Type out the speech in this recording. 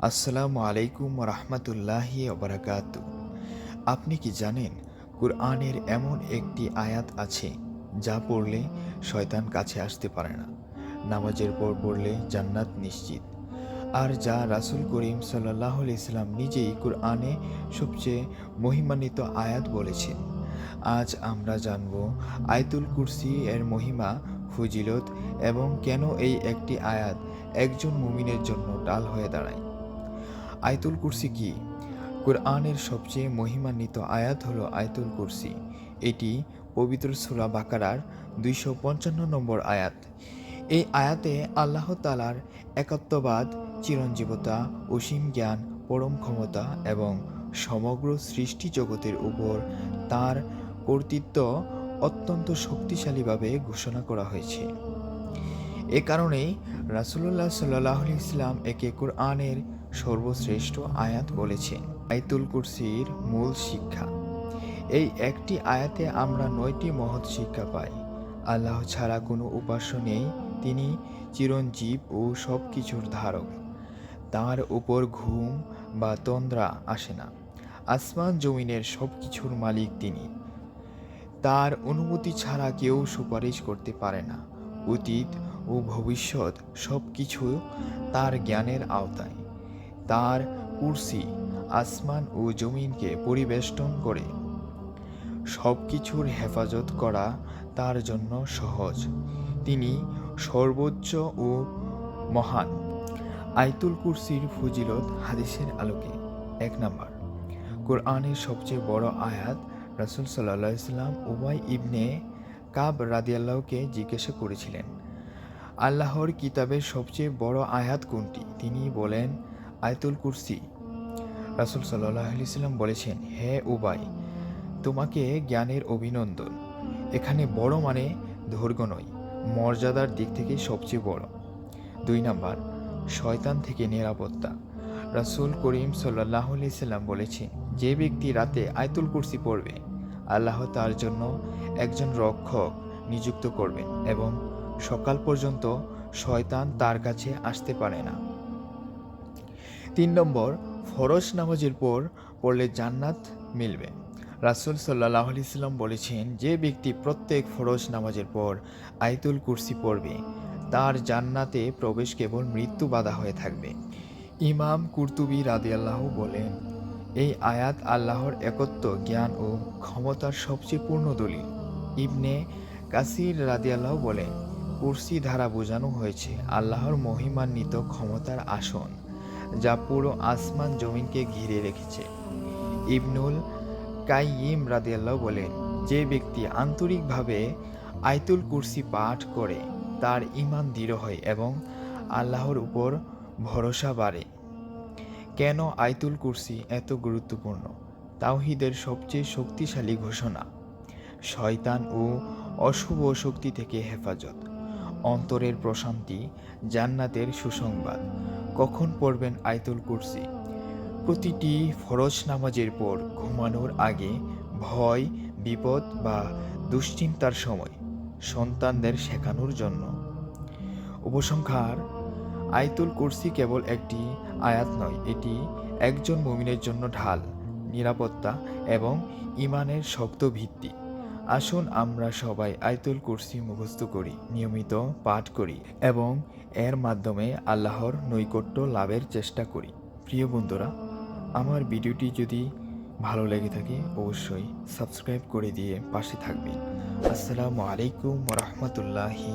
আসসালামু আলাইকুম রহমতুল্লাহ অবরাকাত আপনি কি জানেন, কুরআনের এমন একটি আয়াত আছে যা পড়লে শয়তান কাছে আসতে পারে না। নামাজের পর পড়লে জান্নাত নিশ্চিত। আর যা রাসুল করিম সাল্লাহ ইসলাম নিজেই কুরআনে সবচেয়ে মহিমান্বিত আয়াত বলেছেন। আজ আমরা জানব আয়তুল কুরসি এর মহিমা ফজিলত এবং কেন এই একটি আয়াত একজন মুমিনের জন্য ডাল হয়ে দাঁড়ায়? আয়তুল কুরসি কি? কোরআনের সবচেয়ে মহিমান্বিত আয়াত হলো আয়তুল কুরসি। এটি পবিত্র সুরা বাকারার দুইশো পঞ্চান্ন নম্বর আয়াত। এই আয়াতে আল্লাহ তালার একত্ববাদ, চিরঞ্জীবতা, অসীম জ্ঞান, পরম ক্ষমতা এবং সমগ্র সৃষ্টি জগতের উপর তার কর্তৃত্ব অত্যন্ত শক্তিশালীভাবে ঘোষণা করা হয়েছে। এ কারণেই রাসুল্লাহ সাল্লাহ ইসলাম একে কোরআনের সর্বশ্রেষ্ঠ আয়াত বলেছেন আইতুল কুরসির মূল শিক্ষা। এই একটি আয়াতে আমরা নয়টি মহৎ শিক্ষা পাই। আল্লাহ ছাড়া কোনো উপাস্য নেই, তিনি চিরঞ্জীব ও সব কিছুর ধারক। তার উপর ঘুম বা তন্দ্রা আসে না। আসমান জমিনের সব কিছুর মালিক তিনি। তার অনুমতি ছাড়া কেউ সুপারিশ করতে পারে না। অতীত ও ভবিষ্যৎ সব কিছু তার জ্ঞানের আওতায়। তার কুরসি আসমান ও জমিনকে পরিবেষ্টন করে। সব কিছুর হেফাজত করা তার জন্য সহজ। তিনি সর্বোচ্চ ও মহান। আইতুল কুরসির ফজিলত হাদিসের আলোকে। এক নাম্বার, কোরআনের সবচেয়ে বড় আয়াত রাসুল সাল্লাহ ইসলাম উবাই ইবনে কাব রাদিয়াল্লাহকে জিজ্ঞাসা করেছিলেন, আল্লাহর কিতাবের সবচেয়ে বড় আয়াত কোনটি? তিনি বলেন, আয়তুল কুরসি। রাসুল সাল্লাহ বলেছেন, হে উবাই, তোমাকে জ্ঞানের অভিনন্দন। এখানে বড় মানে দৈর্ঘ্য নয়, মর্যাদার দিক থেকে সবচেয়ে বড়। দুই নাম্বার, শয়তান থেকে নিরাপত্তা। রাসুল করিম সাল্লাহ সাল্লাম বলেছেন, যে ব্যক্তি রাতে আয়তুল কুরসি পড়বে আল্লাহ তার জন্য একজন রক্ষক নিযুক্ত করবেন এবং সকাল পর্যন্ত শয়তান তার কাছে আসতে পারে না। তিন নম্বর, ফরজ নামাজের পর পড়লে জান্নাত মিলবে। রাসুল সাল্লাহ সাল্লাম বলেছেন, যে ব্যক্তি প্রত্যেক ফরজ নামাজের পর আয়তুল কুরসি পড়বে, তার জান্নাতে প্রবেশ কেবল মৃত্যু বাধা হয়ে থাকবে। ইমাম কুর্তুবি রাদিয়াল্লাহ বলেন এই আয়াত আল্লাহর একত্ব, জ্ঞান ও ক্ষমতার সবচেয়ে পূর্ণ দলিল। ইবনে কাসির রাদিয়াল্লাহ বলেন কুরসি দ্বারা বোঝানো হয়েছে আল্লাহর মহিমান্বিত ক্ষমতার আসন, যা পুরো আসমান জমিনকে ঘিরে রেখেছে। ইবনুল কাইয়িম রাদিয়াল্লাহ বলেন যে ব্যক্তি আন্তরিকভাবে আয়তুল কুরসি পাঠ করে, তার ইমান দৃঢ় হয় এবং আল্লাহর উপর ভরসা বাড়ে। কেন আয়তুল কুরসি এত গুরুত্বপূর্ণ? তাওহিদের সবচেয়ে শক্তিশালী ঘোষণা, শয়তান ও অশুভ শক্তি থেকে হেফাজত। অন্তরের প্রশান্তি, জান্নাতের সুসংবাদ। কখন পড়বেন আয়তুল কুরসি? প্রতিটি ফরজ নামাজের পর ঘুমানোর আগে ভয়, বিপদ বা দুশ্চিন্তার সময় সন্তানদের শেখানোর জন্য। উপসংহার আয়তুল কুরসি কেবল একটি আয়াত নয়, এটি একজন মুমিনের জন্য ঢাল, নিরাপত্তা এবং ইমানের শক্ত ভিত্তি আসুন আমরা সবাই আয়তুল কুরসি মুখস্থ করি, নিয়মিত পাঠ করি এবং এর মাধ্যমে আল্লাহর নৈকট্য লাভের চেষ্টা করি। প্রিয় বন্ধুরা, আমার ভিডিওটি যদি ভালো লেগে থাকে, অবশ্যই সাবস্ক্রাইব করে দিয়ে পাশে থাকবেন। আসসালামু আলাইকুম রহমতুল্লাহি